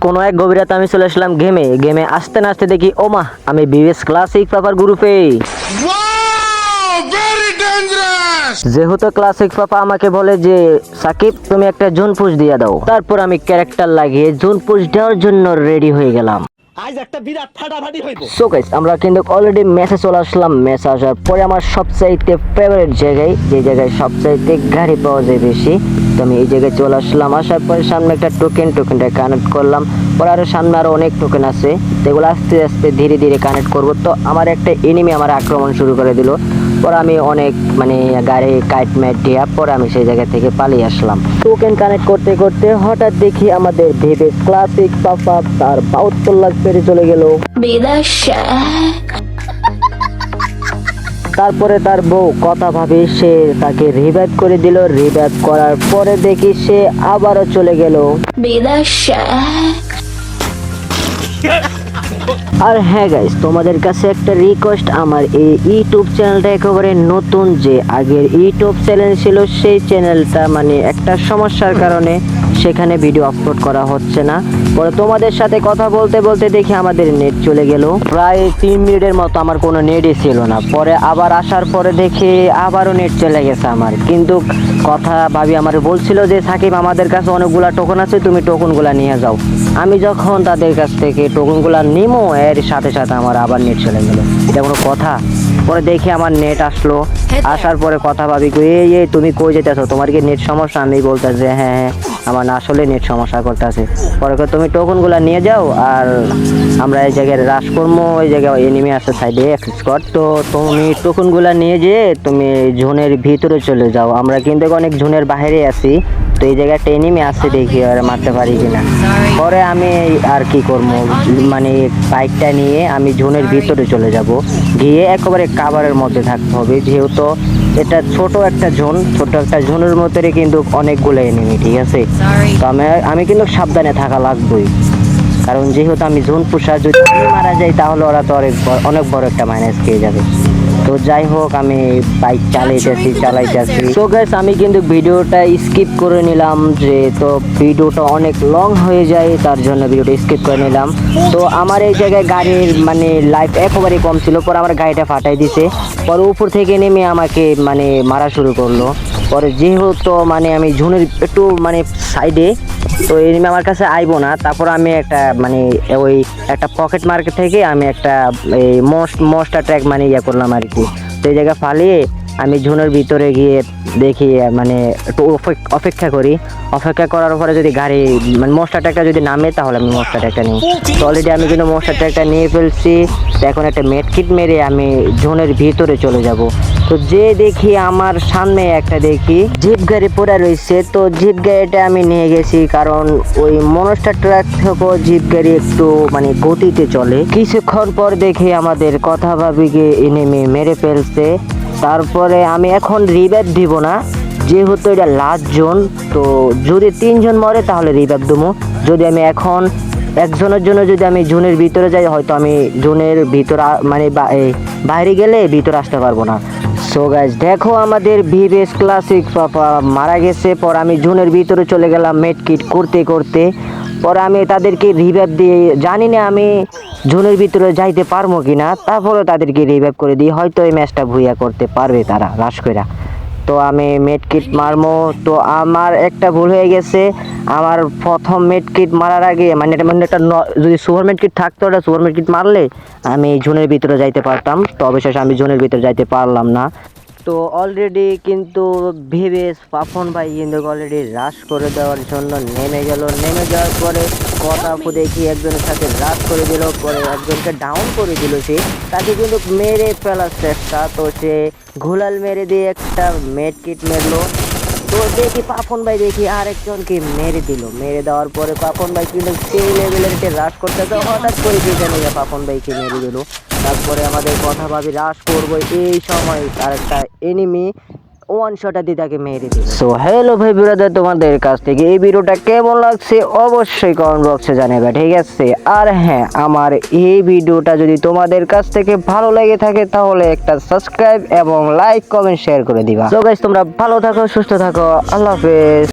কোনো এক গভীরাতে আমি চলে আসলাম গেমে গেমে আসতে না আসতে দেখি ওমা আমি বিএস ক্লাসিক পাপার গ্রুপে! যেহেতু ক্লাসিক পাপা আমাকে বলে যে সাকিব তুমি একটা জোন পুশ দিয়ে দাও। তারপর আমি ক্যারেক্টার লাগিয়ে জোন পুশ দেওয়ার জন্য রেডি হয়ে গেলাম। আজ একটা বিরাট ফাটাফাটি হইব। সো গাইস আমরা কিন্তু অলরেডি ম্যাচে চলে আসলাম। ম্যাচ আসার পরে আমার সবচাইতে ফেভারিট জায়গায় যে জায়গায় সবচাইতে গাড়ি পাওয়া যায় বেশি তো আমি এই জায়গায় চলে আসলাম। আসার পরে সামনে একটা টোকেন টোকেনটা কানেক্ট করলাম। পরে আরও সামনে আরও অনেক টোকেন আছে। তো এগুলো আস্তে আস্তে ধীরে ধীরে কানেক্ট করব। তো আমার একটা এনিমি আমার আক্রমণ শুরু করে দিল। পরে আমি অনেক মানে গাড়ি কাইট ম্যাট দিয়া পরে আমি সেই জায়গা থেকে পালিয়ে আসলাম। টোকেন কানেক্ট করতে করতে হঠাৎ দেখি আমাদের ভেবে ক্লাসিক পাপা তার বাউত্তর লাখ পেরে চলে গেল। shack. তারপরে তার বউ কথা ভাবে, সে তাকে রিভাইভ করে দিল রিভাইভ করার পরে দেখি সে আবারও চলে গেল. আর হ্যাঁ গাইস তোমাদের কাছে একটা রিকোয়েস্ট আমার এই ইউটিউব চ্যানেলটা একেবারে নতুন, যে আগের ইউটিউব চ্যানেল ছিল সেই চ্যানেলটা মানে একটা সমস্যার কারণে সেখানে ভিডিও আপলোড করা হচ্ছে না। পরে তোমাদের সাথে কথা বলতে বলতে দেখি আমাদের নেট চলে গেল। প্রায় তিন মিনিটের মতো আমার কোনো নেটই ছিল না। পরে আবার আসার পরে দেখি আবারও নেট চলে গেছে আমার। কিন্তু কথা ভাবি আমার বলছিল যে সাকিব আমাদের কাছে অনেকগুলা টোকন আছে তুমি টোকনগুলা নিয়ে যাও। আমি যখন তাদের কাছ থেকে টোকনগুলা নিমো এর সাথে সাথে আমার আবার নেট চলে গেল। এটা কোনো কথা? পরে দেখি আমার নেট আসলো। আসার পরে কথা ভাবি এই এই তুমি কই যেতেছো তোমার কি নেট সমস্যা? আমি বলতে যে হ্যাঁ হ্যাঁ। আমার না আসলে নেট সমস্যা করতে আছে পরে তুমি টোকনগুলো নিয়ে যাও আর আমরা এই জায়গায় রাস করব ওই জায়গায় এনিমি আছে সাইডে স্কট তো তুমি টোকনগুলো নিয়ে যেয়ে তুমি জোনের ভিতরে চলে যাও। আমরা কিন্তু অনেক জোনের বাইরে আছি। তো এই জায়গায় একটা এনিমি আছে দেখি আর মারতে পারি কিনা। পরে আমি আর কি করব? মানে বাইকটা নিয়ে আমি ঝোনের ভিতরে চলে যাব। গিয়ে একেবারে কাভারের মধ্যে থাকতে হবে। যেহেতু এটা ছোট একটা ঝোন, ছোট একটা ঝোনের মধ্যে কিন্তু অনেকগুলো এনিমি ঠিক আছে? তো আমি আমি কিন্তু সাবধানে থাকা লাগবেই। কারণ যেহেতু আমি জোন পুষা যদি আমি মারা যাই তাহলে ওরা তো অনেক অনেক বড় একটা মাইনাস খেয়ে যাবে। তো যাই হোক আমি বাইক চালাইতেছি। চালাইতেছি তো গাইস আমি কিন্তু ভিডিওটা স্কিপ করে নিলাম যে তো ভিডিওটা অনেক লং হয়ে যায় তার জন্য ভিডিওটা স্কিপ করে নিলাম। তো আমার এই জায়গায় গাড়ির মানে লাইফ একেবারেই কম ছিল পর আমার গাড়িটা ফাটাই দিছে। পর উপর থেকে নেমে আমাকে মানে মারা শুরু করল। পরে যেহেতু মানে আমি ঝুনের একটু মানে সাইডে তো এনিমি আমার কাছে আইবো না। তারপর আমি একটা মানে ওই একটা পকেট মার্কেট থেকে আমি একটা এই মস্ট মস্ট অ্যাট্যাক মানে ইয়ে করলাম আর কি। তো এই জায়গায় ফালিয়ে আমি ঝুনের ভিতরে গিয়ে দেখি মানে একটু অপেক- অপেক্ষা করি। অপেক্ষা করার পরে যদি গাড়ি মানে মোস্টার ট্র্যাকটা যদি নামে, তাহলে আমি মোস্টার ট্র্যাকটা নিই। তো অলরেডি আমি কিন্তু মোস্টার ট্র্যাকটা নিয়ে ফেলছি। তো এখন একটা মেটকিট মেরে আমি জোনের ভিতরে চলে যাব। তো যে দেখি আমার সামনে একটা দেখি, জিপ গাড়ি পড়ে রয়েছে। তো জিপ গাড়িটা আমি নিয়ে গেছি কারণ ওই মনস্টার ট্রাক থেকেও জিপ গাড়ি একটু মানে গতিতে চলে। কিছুক্ষণ পর দেখি আমাদের কথা ভাবিকে এনেমে মেরে ফেলছে। তারপরে আমি এখন রিভাইভ দিব না। যেহেতু এটা লাস্ট জোন, তো যদি তিনজন মরে তাহলে রিভাইভ দেবো। যদি আমি এখন একজনের জন্য যদি আমি জুনের ভিতরে যাই, হয়তো আমি জুনের ভিতরে মানে বাইরে গেলে ভিতরে আসতে পারব না। সো গাইজ দেখো আমাদের ভিভেস ক্লাসিক মারা গেছে, পর আমি জুনের ভিতরে চলে গেলাম মেড কিট করতে করতে। পরে আমি তাদেরকে রিভাইভ দিয়ে জানি না আমি জোনের ভিতরে যাইতে পারব কিনা তারপরে তাদেরকে রিভাইভ করে দিই, হয়তো এই ম্যাচটা ভুইয়া করতে পারবে তারা রাস কইরা। তো আমি মেড কিট মারবো তো আমার একটা ভুল হয়ে গেছে, আমার প্রথম মেড কিট মারার আগে মানে এটা মানে একটা ন- যদি সুপার মেড কিট থাকতো, ওটা সুপার মেড কিট মারলে আমি জোনের ভিতরে যাইতে পারতাম, তো অবশেষে আমি জোনের ভিতরে যাইতে পারলাম না। তো অলরেডি কিন্তু ভেবে পাফন ভাই কিন্তু অলরেডি রাশ করে দেওয়ার জন্য নেমে গেল, নেমে যাওয়ার পরে কথা দেখি একজনের সাথে রাশ করে দিল পরে একজনকে ডাউন করে দিল সে তাকে কিন্তু মেরে ফেলার চেষ্টা। তো সে ঘোলাল মেরে দিয়ে একটা মেড কিট মেরলো। তো দেখি পাপন ভাই দেখি আরেকজনকে মেরে দিল। মেরে দেওয়ার পরে পাপন ভাই কিন্তু সেই লেভেলের যে রাশ করতে তো হঠাৎ করে কি জানি পাপন ভাইকে মেরে দিল। তারপরে আমাদের কথা ভাবি রাশ করব এই সময় আরেকটা এনিমি ওয়ান শটা দিয়ে তাকে মেরে দিল। সো হ্যালো ভাই ব্রাদার তোমাদের কাছ থেকে এই ভিডিওটা কেমন লাগছে অবশ্যই কমেন্ট বক্সে জানাবে, ঠিক আছে? আর হ্যাঁ আমার এই ভিডিওটা যদি তোমাদের কাছ থেকে ভালো লেগে থাকে, তাহলে একটা সাবস্ক্রাইব এবং লাইক কমেন্ট শেয়ার করে দিবা। সো গাইস তোমরা ভালো থাকো, সুস্থ থাকো, আল্লাহ হাফেজ।